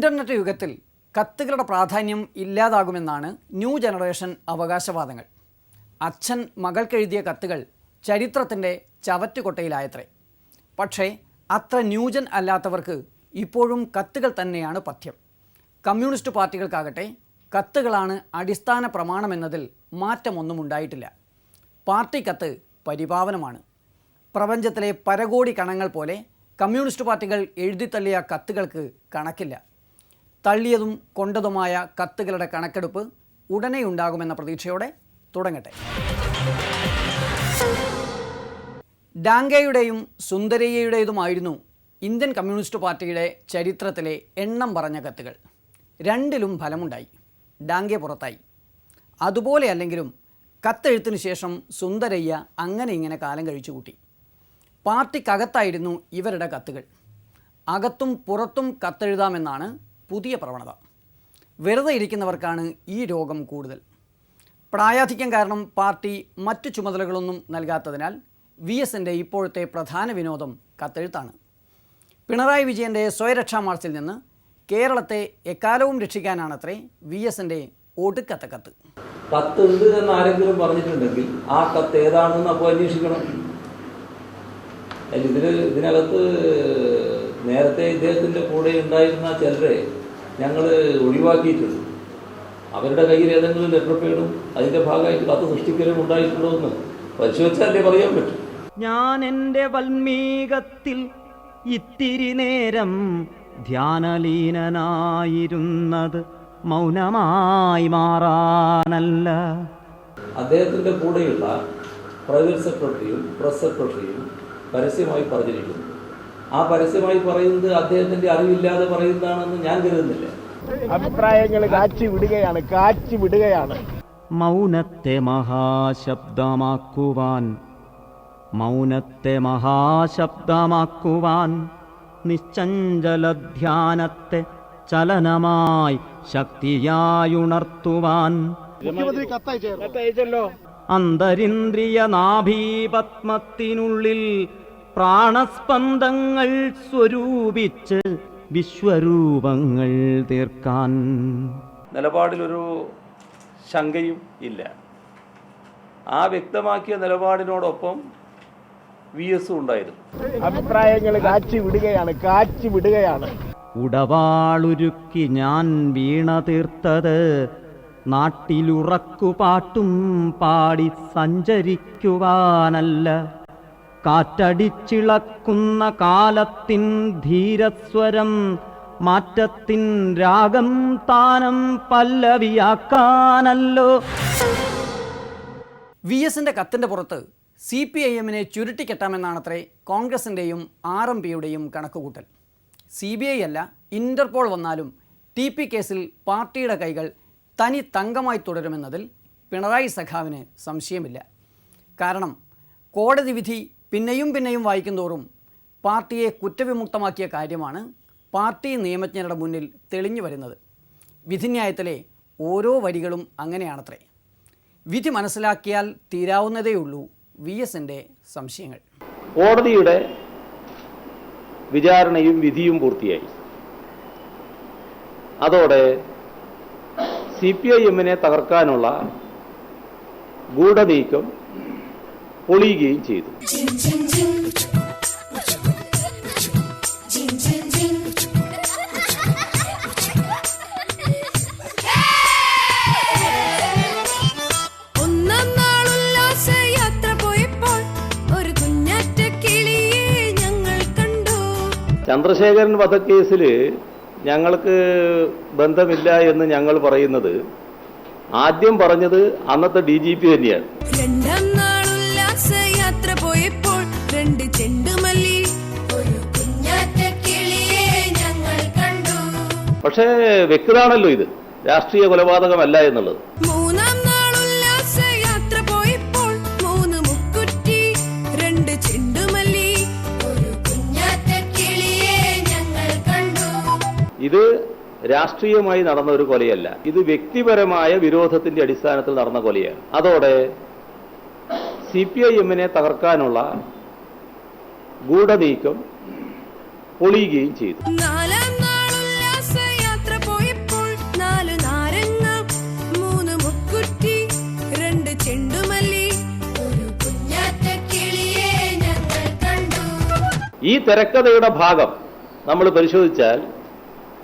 Internet യുഗത്തിൽ കത്തുകളുടെ പ്രാധാന്യം ഇല്ലാതാകുമെന്നാണ് new generation അവകാശവാദങ്ങൾ. അച്ഛൻ മകൾക്കെഴുതിയ കത്തുകൾ ചരിത്രത്തിന്റെ ചവറ്റുകൊട്ടയിലായത്രേ. പക്ഷേ അത്ര ന്യൂജൻ അല്ലാത്തവർക്ക് ഇപ്പോഴും കത്തുകൾ തന്നെയാണ് പഥ്യം. കമ്മ്യൂണിസ്റ്റ് പാർട്ടികൾക്കാകട്ടെ കത്തുകളാണ് അടിസ്ഥാന പ്രമാണമെന്നതിൽ മാറ്റമൊന്നും ഉണ്ടായിട്ടില്ല പാർട്ടി കത്ത് പരിപാവനമാണ്. പ്രപഞ്ചത്തിലെ പരകോടി കണങ്ങൾ പോലെ കമ്മ്യൂണിസ്റ്റ് പാർട്ടികൾ എഴുതിത്തള്ളിയ കത്തുകൾക്ക് കണക്കില്ല. തള്ളിയതും കൊണ്ടതുമായ കത്തുകളുടെ കണക്കെടുപ്പ് ഉടനെ ഉണ്ടാകുമെന്ന പ്രതീക്ഷയോടെ തുടങ്ങട്ടെ. ഡാങ്കയുടെയും സുന്ദരയ്യയുടേതുമായിരുന്നു ഇന്ത്യൻ കമ്മ്യൂണിസ്റ്റ് പാർട്ടിയുടെ ചരിത്രത്തിലെ എണ്ണം പറഞ്ഞ കത്തുകൾ. രണ്ടിലും ഫലമുണ്ടായി. ഡാങ്കെ പുറത്തായി. അതുപോലെ അല്ലെങ്കിലും കത്തെഴുത്തിന് ശേഷം സുന്ദരയ്യ അങ്ങനെ ഇങ്ങനെ കാലം കഴിച്ചു കൂട്ടി. പാർട്ടിക്കകത്തായിരുന്നു ഇവരുടെ കത്തുകൾ. അകത്തും പുറത്തും കത്തെഴുതാമെന്നാണ് പുതിയ പ്രവണത. വെറുതെ ഇരിക്കുന്നവർക്കാണ് ഈ രോഗം കൂടുതൽ. പ്രായാധിക്യം കാരണം പാർട്ടി മറ്റു ചുമതലകളൊന്നും നൽകാത്തതിനാൽ വി എസിന്റെ ഇപ്പോഴത്തെ പ്രധാന വിനോദം കത്തെഴുത്താണ്. പിണറായി വിജയന്റെ സ്വയരക്ഷാ മാർച്ചിൽ നിന്ന് കേരളത്തെ എക്കാലവും രക്ഷിക്കാനാണത്രേ വി എസിന്റെ ഒടുക്കത്തെ കത്ത് കത്ത് ഉണ്ട് എന്ന് ആരെങ്കിലും പറഞ്ഞിട്ടുണ്ടെങ്കിൽ ആ കത്ത് ഏതാണെന്ന് അപ്പോൾ അന്വേഷിക്കണം. ഇതിന് ഇതിനകത്ത് നേരത്തെ ഇദ്ദേഹത്തിന്റെ കൂടെ ഉണ്ടായിരുന്ന ചിലരെ ഞങ്ങൾ ഒഴിവാക്കിയിട്ടുണ്ട്. അവരുടെ കയ്യിൽ ഏതെങ്കിലും ലെറ്റർ പേടും അതിന്റെ ഭാഗമായിട്ട് കത്ത് സൃഷ്ടിക്കലും ഉണ്ടായിട്ടുണ്ടോ എന്ന് പരിശോധിച്ചാലേ പറയാൻ പറ്റും. ഞാൻ എന്റെ വൽമീകത്തിൽ ഇത്തിരി നേരം ധ്യാനലീനനായിരുന്നത് മൗനമായി മാറാനല്ല. അദ്ദേഹത്തിന്റെ കൂടെയുള്ള പ്രൈവറ്റ് സെക്രട്ടറിയും പ്രസ് സെക്രട്ടറിയും പരസ്യമായി പറഞ്ഞിരിക്കുന്നു. ആ പരസ്യമായി പറയുന്നത് അദ്ദേഹത്തിന്റെ അറിവില്ലാതെ പറയുന്നതാണെന്ന് ഞാൻ കരുതുന്നില്ല. അഭിപ്രായങ്ങൾ കാച്ചി വിടുകയാണ് കാച്ചി വിടുകയാണ്. മൗനത്തെ മഹാശബ്ദമാക്കുവാൻ മൗനത്തെ മഹാശബ്ദമാക്കുവാൻ നിശ്ചഞ്ചല ധ്യാനത്തെ ചലനമായി ശക്തിയായുണർത്തുവാൻ. അന്തരിന്ദ്രിയ നാഭീപത്മത്തിനുള്ളിൽ പ്രാണസ്പന്ദങ്ങൾ സ്വരൂപിച്ച് വിശ്വരൂപങ്ങൾ തീർക്കാൻ. നിലപാടിലൊരു ശങ്കയും ഇല്ല. ആ വ്യക്തമാക്കിയ നിലപാടിനോടൊപ്പം വി എസും ഉണ്ടായിരുന്നു. അഭിപ്രായങ്ങൾ കാച്ചി വിടുകയാണ് കാച്ചി വിടുകയാണ്. ഉടവാളുരുക്കി ഞാൻ വീണ തീർത്തത് നാട്ടിലുറക്കുപാട്ടും പാടി സഞ്ചരിക്കുവാനല്ല. കാറ്റടിച്ചിളക്കുന്ന കാലത്തിൻ ധീരസ്വരം മാറ്റത്തിൻ രാഗം താനം പല്ലവിയാക്കാനല്ലോ. വി എസിന്റെ കത്തിന്റെ പുറത്ത് സി പി ഐ എമ്മിനെ ചുരുട്ടിക്കെട്ടാമെന്നാണത്രേ കോൺഗ്രസിന്റെയും ആർ എം പിയുടെയും കണക്കുകൂട്ടൽ. സി ബി ഐ അല്ല ഇന്റർപോൾ വന്നാലും ടി പി കേസിൽ പാർട്ടിയുടെ കൈകൾ തനി തങ്കമായി തുടരുമെന്നതിൽ പിണറായി സഖാവിന് സംശയമില്ല. കാരണം കോടതി വിധി പിന്നെയും പിന്നെയും വായിക്കുന്തോറും പാർട്ടിയെ കുറ്റവിമുക്തമാക്കിയ കാര്യമാണ് പാർട്ടി നിയമജ്ഞരുടെ മുന്നിൽ തെളിഞ്ഞു വരുന്നത്. വിധിന്യായത്തിലെ ഓരോ വരികളും അങ്ങനെയാണത്രേ. വിധി മനസ്സിലാക്കിയാൽ തീരാവുന്നതേയുള്ളൂ വി എസിന്റെ സംശയങ്ങൾ. കോടതിയുടെ വിചാരണയും വിധിയും പൂർത്തിയായി. അതോടെ സി പി ഐ എമ്മിനെ തകർക്കാനുള്ള ഗൂഢനീക്കം പൊളിയുകയും ചെയ്തു. ചന്ദ്രശേഖരൻ വധക്കേസിൽ ഞങ്ങൾക്ക് ബന്ധമില്ല എന്ന് ഞങ്ങൾ പറയുന്നത് ആദ്യം പറഞ്ഞത് അന്നത്തെ ഡി ജി പി തന്നെയാണ്. പക്ഷേ വ്യക്തമാണല്ലോ ഇത്. രാഷ്ട്രീയ കൊലപാതകമല്ല എന്നുള്ളത്. മൂന്നാം നാൾ ഉല്ലാസയാത്ര പോയപ്പോൾ മൂന്ന് മുക്കുറ്റി രണ്ട് ചെണ്ടുമല്ലി. ഒരു കുഞ്ഞാറ്റ കിളിയെ ഞങ്ങൾ കണ്ടു. ഇത് രാഷ്ട്രീയമായി നടന്ന ഒരു കൊലയല്ല. ഇത് വ്യക്തിപരമായ വിരോധത്തിന്റെ അടിസ്ഥാനത്തിൽ നടന്ന കൊലയാണ്. അതോടെ സി പി ഐ എമ്മിനെ തകർക്കാനുള്ള ഗൂഢനീക്കം പൊളിയുകയും ചെയ്തു. ഈ തിരക്കഥയുടെ ഭാഗം നമ്മൾ പരിശോധിച്ചാൽ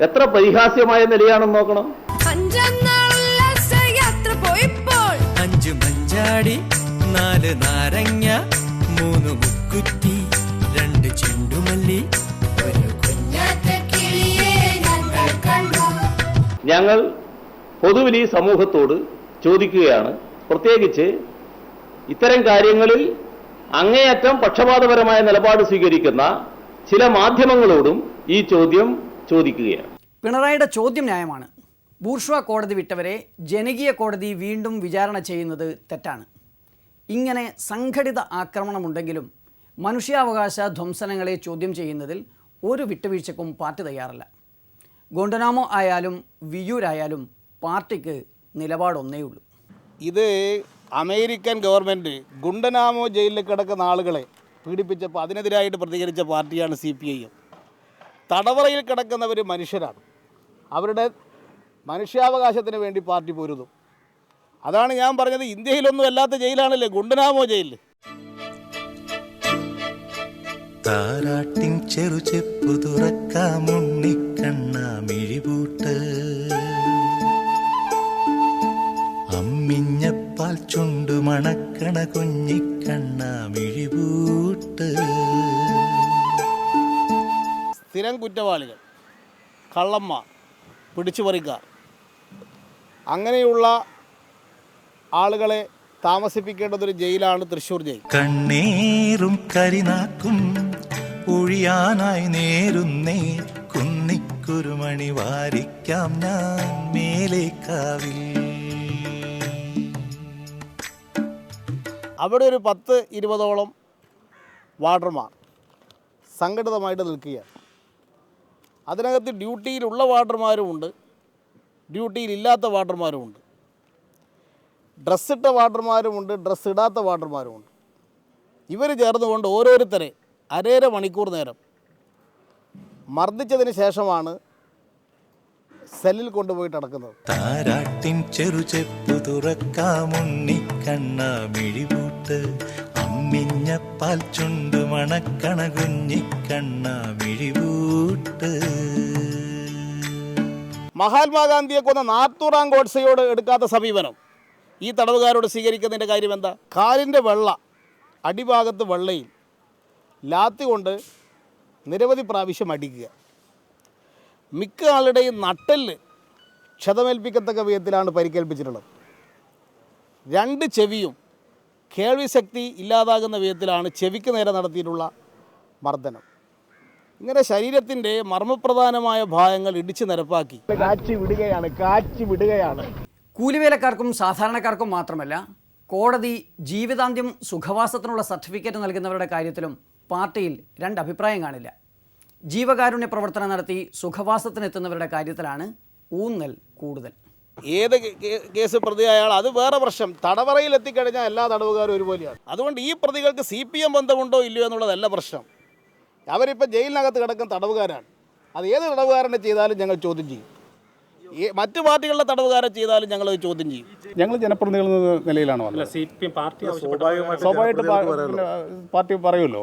എത്ര പരിഹാസ്യമായ നിലയാണെന്ന് നോക്കണം. അഞ്ചാം മഞ്ചാടി നാല് നാരങ്ങ മൂന്ന് മുക്കുറ്റി രണ്ട് ചെണ്ടുമല്ലി. ഞങ്ങൾ പൊതുവിൽ ഈ സമൂഹത്തോട് ചോദിക്കുകയാണ്. പ്രത്യേകിച്ച് ഇത്തരം കാര്യങ്ങളിൽ അങ്ങേയറ്റം പക്ഷപാതപരമായ നിലപാട് സ്വീകരിക്കുന്ന ചില മാധ്യമങ്ങളോടും ഈ ചോദ്യം ചോദിക്കുകയാണ്. പിണറായിയുടെ ചോദ്യം ന്യായമാണ്. ബൂർഷ്വ കോടതി വിട്ടവരെ ജനകീയ കോടതി വീണ്ടും വിചാരണ ചെയ്യുന്നത് തെറ്റാണ്. ഇങ്ങനെ സംഘടിത ആക്രമണമുണ്ടെങ്കിലും മനുഷ്യാവകാശ ധ്വംസനങ്ങളെ ചോദ്യം ചെയ്യുന്നതിൽ ഒരു വിട്ടുവീഴ്ചക്കും പാർട്ടി തയ്യാറല്ല. ഗോണ്ടനാമോ ആയാലും വിയൂരായാലും പാർട്ടിക്ക് നിലപാടൊന്നേ ഉള്ളൂ ഇത് അമേരിക്കൻ ഗവൺമെന്റ് ഗുണ്ടനാമോ ജയിലിൽ കിടക്കുന്ന ആളുകളെ പീഡിപ്പിച്ചപ്പോൾ അതിനെതിരായിട്ട് പ്രതികരിച്ച പാർട്ടിയാണ് സി പി ഐ എം തടവറയിൽ കിടക്കുന്നവർ മനുഷ്യരാണ്. അവരുടെ മനുഷ്യാവകാശത്തിന് വേണ്ടി പാർട്ടി പൊരുതും അതാണ് ഞാൻ പറഞ്ഞത്. ഇന്ത്യയിലൊന്നും അല്ലാത്ത ജയിലാണല്ലേ? ഗുണ്ടനാമോ ജയിൽ താരാട്ടിൻ ചെറുചെപ്പു തുറക്കാമുണ്ണിക്കണ്ണ മിഴിപൂട്ട് അമ്മിഞ്ഞപ്പാൽ ചുണ്ടു മണക്കണ കുഞ്ഞിക്കണ്ണ മിഴിപൂട്ട് സ്ഥിരം കുറ്റവാളികൾ കള്ളന്മാർ പിടിച്ചുപറിക്കാർ. അങ്ങനെയുള്ള ആളുകളെ താമസിപ്പിക്കേണ്ടതൊരു ജയിലാണ് തൃശ്ശൂർ ജയിൽ. കണ്ണേറും കരിനാക്കും ഒഴിയാനായി നേരുന്നേ കുന്നിക്കുരുമണി വാരിക്കാം ഞാൻ മേലേക്കാവിൽ. അവിടെ ഒരു പത്ത് ഇരുപതോളം വാർഡർമാർ സംഘടിതമായിട്ട് നിൽക്കുകയാണ്. അതിനകത്ത് ഡ്യൂട്ടിയിലുള്ള വാർഡർമാരുമുണ്ട് ഡ്യൂട്ടിയിലില്ലാത്ത വാർഡർമാരുമുണ്ട് ഡ്രസ്സിട്ട വാർഡർമാരുമുണ്ട് ഡ്രസ്സ് ഇടാത്ത വാർഡർമാരുമുണ്ട് ഇവർ ചേർന്നുകൊണ്ട് ഓരോരുത്തരെ അരേര മണിക്കൂർ നേരം മർദ്ദിച്ചതിന് ശേഷമാണ് സെല്ലിൽ കൊണ്ടുപോയിട്ട് അടക്കുന്നത് താരാട്ടിൻ തുറക്കാമുണ്ണി തുറക്കാമുണ്ണിക്കണ്ണ മിഴിപൂട്ട് അമ്മിഞ്ഞപ്പാൽ ചുണ്ട് മണക്കണ കുഞ്ഞിക്കണ്ണ വിഴിവൂട്ട് മഹാത്മാഗാന്ധിയെ കൊന്ന നാത്തൂറാം ഗോഡ്സയോട് എടുക്കാത്ത സമീപനം. ഈ തടവുകാരോട് സ്വീകരിക്കുന്നതിന്റെ കാര്യം എന്താ കാലിന്റെ വെള്ള അടിഭാഗത്ത് വെള്ളയിൽ ലാത്തി കൊണ്ട് നിരവധി പ്രാവശ്യം അടിക്കുക. മിക്ക ആളുടെയും നട്ടെല്ല് ക്ഷതമേൽപ്പിക്കത്തക്ക വിധത്തിലാണ് പരിക്കേൽപ്പിച്ചിട്ടുള്ളത്. രണ്ട് ചെവിയും കേൾവി ശക്തി ഇല്ലാതാകുന്ന വിധത്തിലാണ് ചെവിക്ക് നേരെ നടത്തിയിട്ടുള്ള മർദ്ദനം. ഇങ്ങനെ ശരീരത്തിന്റെ മർമ്മപ്രധാനമായ ഭാഗങ്ങൾ ഇടിച്ചു നിരപ്പാക്കി. കാച്ചി വിടുകയാണ് കാച്ചി വിടുകയാണ്. കൂലിവേലക്കാർക്കും സാധാരണക്കാർക്കും മാത്രമല്ല കോടതി ജീവിതാന്ത്യം സുഖവാസത്തിനുള്ള സർട്ടിഫിക്കറ്റ് നൽകുന്നവരുടെ കാര്യത്തിലും പാർട്ടിയിൽ രണ്ട് അഭിപ്രായം കാണില്ല. ജീവകാരുണ്യ പ്രവർത്തനം നടത്തി സുഖവാസത്തിനെത്തുന്നവരുടെ കാര്യത്തിലാണ് ഊന്നൽ കൂടുതൽ. ഏത് കേസ് പ്രതിയായാൽ അത് വേറെ പ്രശ്നം. തടവറയിൽ എത്തിക്കഴിഞ്ഞാൽ എല്ലാ തടവുകാരും ഒരുപോലെയാണ്. അതുകൊണ്ട് ഈ പ്രതികൾക്ക് സി പി എം ബന്ധമുണ്ടോ ഇല്ലയോ എന്നുള്ളതല്ല പ്രശ്നം. അവരിപ്പോൾ ജയിലിനകത്ത് കിടക്കുന്ന തടവുകാരാണ്. അത് ഏത് തടവുകാരനെ ചെയ്താലും ഞങ്ങൾ ചോദ്യം ചെയ്യും. ഈ മറ്റു പാർട്ടികളുടെ തടവുകാരെ ചെയ്താലും ഞങ്ങൾ ചോദ്യം ചെയ്യും. ഞങ്ങൾ ജനപ്രതിനിധികൾ നിലയിലാണ് വന്നത്. സ്വാഭാവികമായിട്ട് പാർട്ടി പറയുമല്ലോ.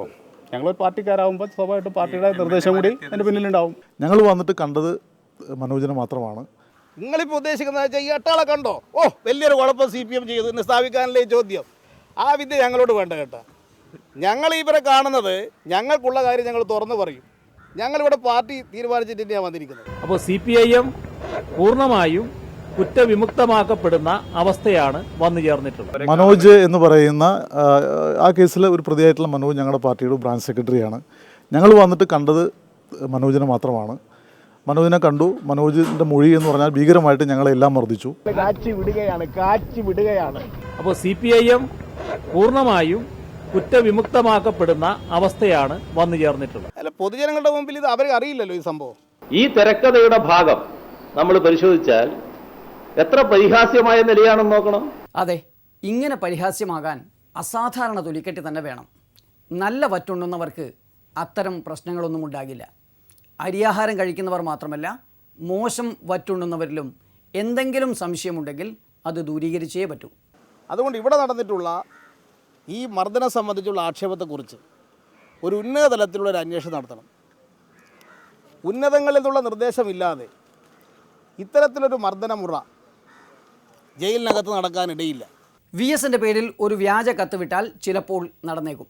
ഞങ്ങൾ പാർട്ടിക്കാരാകുമ്പോൾ സ്വാഭാവികമായിട്ടും പാർട്ടിയുടെ നിർദ്ദേശം കൂടി അതിന്റെ പിന്നിലുണ്ടാവും. ഞങ്ങൾ വന്നിട്ട് കണ്ടത് മനോജിനെ മാത്രമാണ്. നിങ്ങളിപ്പോൾ ഉദ്ദേശിക്കുന്നത് വെച്ചാൽ ഈ എട്ടാളെ കണ്ടോ? ഓ വലിയൊരു കുഴപ്പം സി പി എം ചെയ്തു. എന്ന് സ്ഥാപിക്കാനല്ലേ ഈ ചോദ്യം? ആ വിദ്യ ഞങ്ങളോട് വേണ്ട കേട്ടോ. ഞങ്ങൾ ഇവരെ കാണുന്നത് ഞങ്ങൾക്കുള്ള കാര്യം ഞങ്ങൾ തുറന്നു പറയും. ഞങ്ങളിവിടെ പാർട്ടി തീരുമാനിച്ചിട്ട് തന്നെയാണ് വന്നിരിക്കുന്നത്. അപ്പോൾ സി പി ഐ എം പൂർണമായും കുറ്റവിമുക്തമാക്കപ്പെടുന്ന അവസ്ഥയാണ് വന്നു ചേർന്നിട്ടുള്ളത്. മനോജ് എന്ന് പറയുന്ന ആ, ആ കേസിൽ ഒരു പ്രതിയായിട്ടുള്ള മനോജ് ഞങ്ങളുടെ പാർട്ടിയുടെ ബ്രാഞ്ച് സെക്രട്ടറിയാണ്. ഞങ്ങൾ വന്നിട്ട് കണ്ടത് മനോജിനെ മാത്രമാണ്. മനോജിനെ കണ്ടു. മനോജിന്റെ മൊഴി എന്ന് പറഞ്ഞാൽ ഭീകരമായിട്ട് ഞങ്ങളെ എല്ലാം മർദ്ദിച്ചു. കാച്ചി വിടുകയാണ് കാച്ചി വിടുകയാണ്. അപ്പോൾ സി പി ഐ എം പൂർണമായും കുറ്റവിമുക്തമാക്കപ്പെടുന്ന അവസ്ഥയാണ് വന്നു ചേർന്നിട്ടുള്ളത്. അല്ല പൊതുജനങ്ങളുടെ മുമ്പിൽ ഇത് അവർ അറിയില്ലല്ലോ ഈ സംഭവം. ഈ തിരക്കഥയുടെ ഭാഗം നമ്മൾ പരിശോധിച്ചാൽ എത്ര പരിഹാസ്യമായ നിലയാണെന്ന് നോക്കണം. അതെ ഇങ്ങനെ പരിഹാസ്യമാകാൻ അസാധാരണ തൊലിക്കെട്ടി തന്നെ വേണം. നല്ല വറ്റുണ്ണുന്നവർക്ക് അത്തരം പ്രശ്നങ്ങളൊന്നും ഉണ്ടാകില്ല. അരിയാഹാരം കഴിക്കുന്നവർ മാത്രമല്ല മോശം വറ്റുണ്ണുന്നവരിലും എന്തെങ്കിലും സംശയമുണ്ടെങ്കിൽ അത് ദൂരീകരിച്ചേ പറ്റൂ. അതുകൊണ്ട് ഇവിടെ നടന്നിട്ടുള്ള ഈ മർദ്ദനം സംബന്ധിച്ചുള്ള ആക്ഷേപത്തെക്കുറിച്ച് ഒരു ഉന്നത തലത്തിലുള്ള ഒരു അന്വേഷണം നടത്തണം. ഉന്നതങ്ങളിൽ നിന്നുള്ള നിർദ്ദേശമില്ലാതെ ഇത്തരത്തിലൊരു മർദ്ദനമുറ ജയിലിനകത്ത് നടക്കാനിടയില്ല. വി എസിന്റെ പേരിൽ ഒരു വ്യാജ കത്ത് വിട്ടാൽ ചിലപ്പോൾ നടന്നേക്കും.